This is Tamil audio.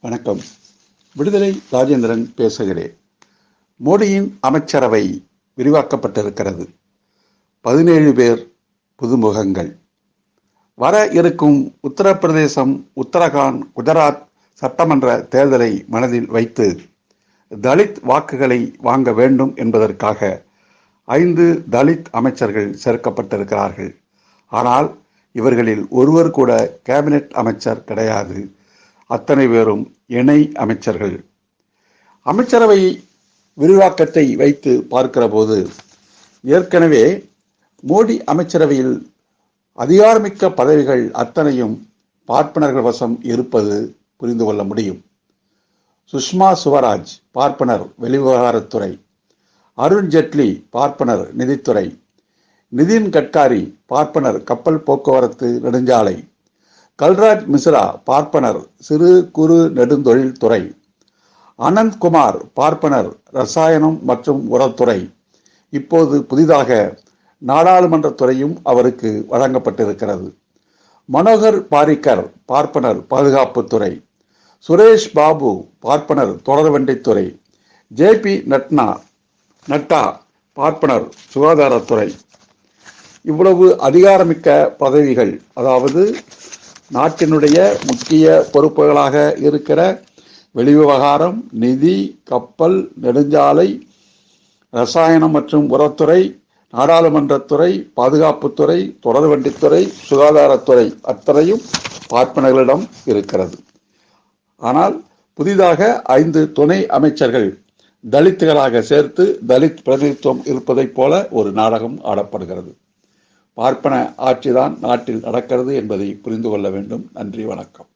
வணக்கம். விடுதலை ராஜேந்திரன் பேசுகிறேன் மோடியின் அமைச்சரவை விரிவாக்கப்பட்டிருக்கிறது. பதினேழு பேர் புதுமுகங்கள். வர இருக்கும் உத்தரப்பிரதேசம் உத்தரகாண்ட் குஜராத் சட்டமன்ற தேர்தலை மனதில் வைத்து தலித் வாக்குகளை வாங்க வேண்டும் என்பதற்காக ஐந்து தலித் அமைச்சர்கள் சேர்க்கப்பட்டிருக்கிறார்கள். ஆனால் இவர்களில் ஒருவர் கூட கேபினெட் அமைச்சர் கிடையாது. அத்தனை பேரும் இணை அமைச்சர்கள். அமைச்சரவை விரிவாக்கத்தை வைத்து பார்க்கிற போது ஏற்கனவே மோடி அமைச்சரவையில் அதிகாரமிக்க பதவிகள் அத்தனையும் பார்ப்பனர்கள் வசம் இருப்பது புரிந்து கொள்ள முடியும். சுஷ்மா சுவராஜ் பார்ப்பனர் வெளிவிவகாரத்துறை. அருண் ஜெட்லி பார்ப்பனர் நிதித்துறை. நிதின் கட்காரி பார்ப்பனர் கப்பல் போக்குவரத்து நெடுஞ்சாலை. கல்ராஜ் மிஸ்ரா பார்ப்பனர் சிறு குறு நெடுந்தொழில் துறை அனந்த் குமார் பார்ப்பனர் ரசாயனம் மற்றும் உரத்துறை இப்போது புதிதாக நாடாளுமன்ற துறையும் அவருக்கு வழங்கப்பட்டிருக்கிறது. மனோகர் பாரிக்கர் பார்ப்பனர் பாதுகாப்புத்துறை. சுரேஷ் பாபு பார்ப்பனர் தொடர்வண்டித்துறை ஜே பி நட்னா நட்டா பார்ப்பனர் சுகாதாரத்துறை. இவ்வளவு அதிகாரமிக்க பதவிகள் அதாவது நாட்டினுடைய முக்கிய பொறுப்புகளாக இருக்கிற வெளிவிவகாரம் நிதி கப்பல் நெடுஞ்சாலை ரசாயனம் மற்றும் உரத்துறை நாடாளுமன்றத்துறை பாதுகாப்புத்துறை தொடர்வண்டித்துறை சுகாதாரத்துறை அத்தனையும் பார்ப்பனர்களிடம் இருக்கிறது. ஆனால் புதிதாக ஐந்து துணை அமைச்சர்கள் தலித்துகளாக சேர்த்து தலித் பிரதிநிதித்துவம் இருப்பதைப் போல ஒரு நாடகம் ஆடப்படுகிறது. பார்ப்பன ஆட்சிதான் நாட்டில் நடக்கிறது என்பதை புரிந்து கொள்ள வேண்டும். நன்றி வணக்கம்.